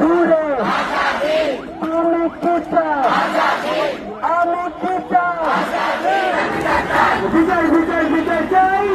ঘুরে। আমি চাই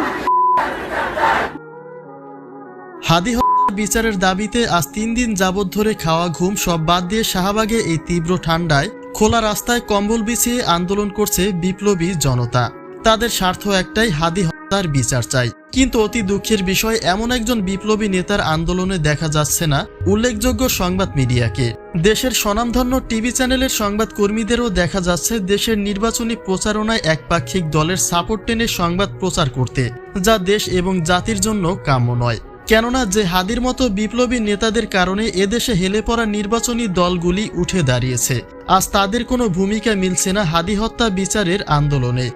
হাদি বিচারের দাবিতে আজ তিন দিন যাবৎ ধরে খাওয়া ঘুম সব বাদ দিয়ে শাহবাগে এই তীব্র ঠান্ডায় খোলা রাস্তায় কম্বল বিছিয়ে আন্দোলন করছে বিপ্লবী জনতা। তাদের স্বার্থ একটাই হাদি হত্যার বিচার চাই। কিন্তু অতি দুঃখের বিষয়, এমন একজন বিপ্লবী নেতার আন্দোলনে দেখা যাচ্ছে না, উল্লেখযোগ্য সংবাদ মিডিয়াকে। দেশের স্বনামধন্য টিভি চ্যানেলের সংবাদ কর্মীদেরও দেখা যাচ্ছে দেশের নির্বাচনী প্রচারণায় একপাক্ষিক দলের সাপোর্ট টেনে সংবাদ প্রচার করতে, যা দেশ এবং জাতির জন্য কাম্য নয়। কেননা, যে হাদির মতো বিপ্লবী নেতাদের কারণে এদেশে হেলে পড়া নির্বাচনী দলগুলি উঠে দাঁড়িয়েছে। আজ তাদের কোনো ভূমিকা মিলছে না হাদি হত্যা বিচারের আন্দোলনে।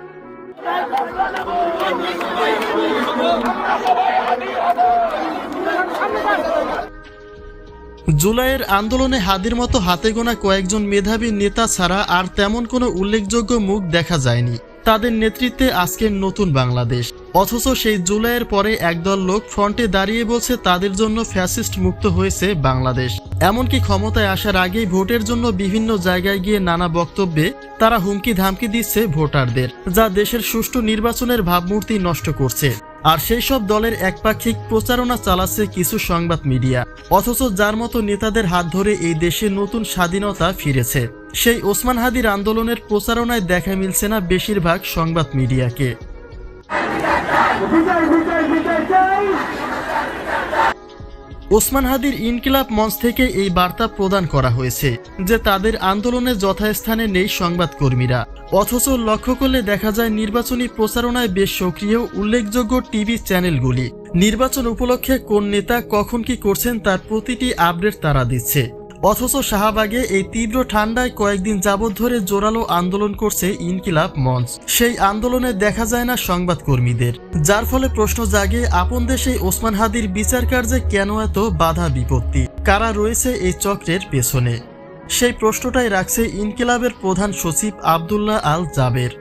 জুলাইয়ের আন্দোলনে হাদির মতো হাতে গোনা কয়েকজন মেধাবী নেতা ছাড়া আর তেমন কোনো উল্লেখযোগ্য মুখ দেখা যায়নি। তাদের নেতৃত্বে আজকের নতুন বাংলাদেশ। অথচ সেই জুলাইয়ের পরে একদল লোক ফ্রন্টে দাঁড়িয়ে বলছে তাদের জন্য ফ্যাসিস্ট মুক্ত হয়েছে বাংলাদেশ। এমনকি ক্ষমতায় আসার আগেই ভোটের জন্য বিভিন্ন জায়গায় গিয়ে নানা বক্তব্যে তারা হুমকি ধামকি দিচ্ছে ভোটারদের, যা দেশের সুষ্ঠু নির্বাচনের ভাবমূর্তি নষ্ট করছে। আর সেই সব দলের একপাক্ষিক প্রচারণা চালাচ্ছে কিছু সংবাদ মিডিয়া। অথচ যার মতো নেতাদের হাত ধরে এই দেশে নতুন স্বাধীনতা ফিরেছে, সেই ওসমান হাদির আন্দোলনের প্রচারণায় দেখা মিলছে না বেশিরভাগ সংবাদ মিডিয়াকে। ওসমান হাদির ইনকিলাব মঞ্চ থেকে এই বার্তা প্রদান করা হয়েছে যে তাদের আন্দোলনে যথাস্থানে নেই সংবাদকর্মীরা। অথচ লক্ষ্য করলে দেখা যায় নির্বাচনী প্রচারণায় বেশ সক্রিয় উল্লেখযোগ্য টিভি চ্যানেলগুলি। নির্বাচন উপলক্ষে কোন নেতা কখন কি করছেন তার প্রতিটি আপডেট তারা দিচ্ছে। অথচ শাহবাগে এই তীব্র ঠান্ডায় কয়েকদিন যাবৎ ধরে জোরালো আন্দোলন করছে ইনকিলাব মঞ্চ। সেই আন্দোলনে দেখা যায় না সংবাদকর্মীদের। যার ফলে প্রশ্ন জাগে, আপন দেশে ওসমান হাদির বিচার কার্যে কেন এত বাধা বিপত্তি? কারা রয়েছে এই চক্রের পেছনে? সেই প্রশ্নটাই রাখছে ইনকিলাবের প্রধান সচিব আবদুল্লাহ আল জাবের